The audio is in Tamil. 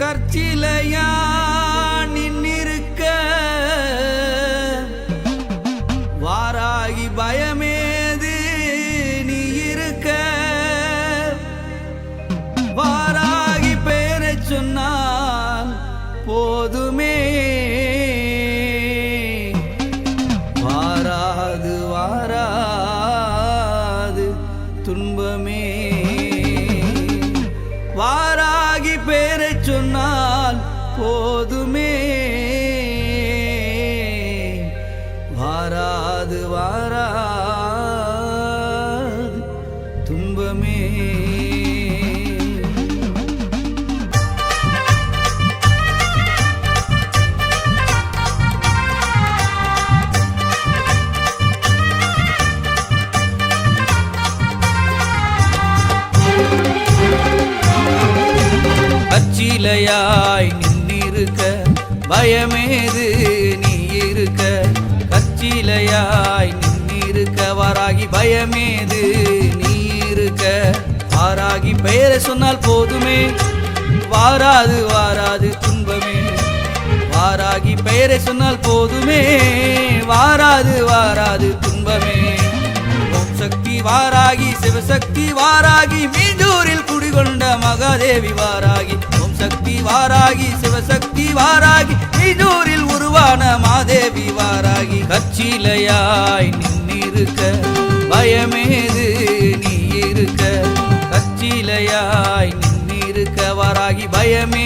கற்சிலையா நின்னிருக்க வாராகி பயமேது நீ இருக்க? வாராகி பேரை சொன்னால் போதுமே. வாராது வாராது துன்பமே. போதுமே. வாராது வாராது துன்பமே. கச்சிலையாய் இருக்க பயமேது நீ இருக்க கச்சிலையாய் நின்னிருக்க வாராகி பயமேது நீ இருக்க. வாராகி பெயரை சொன்னால் போதுமே வாராது வாராது துன்பமே. வாராகி பெயரை சொன்னால் போதுமே வாராது வாராது துன்பமே. ஓம் சக்தி வாராகி சிவசக்தி வாராகி மீண்டூரில் குடிகொண்ட மகாதேவி வாராகி. ஓம் சக்தி வாராகி சிவசக்தி வாராகி மீண்டூரில் உருவான மாதேவி வாராகி கச்சிலையாய் நின்னிருக்க பயமேது நீ இருக்க கச்சிலையாய் நின்னிருக்க வாராகி பயமே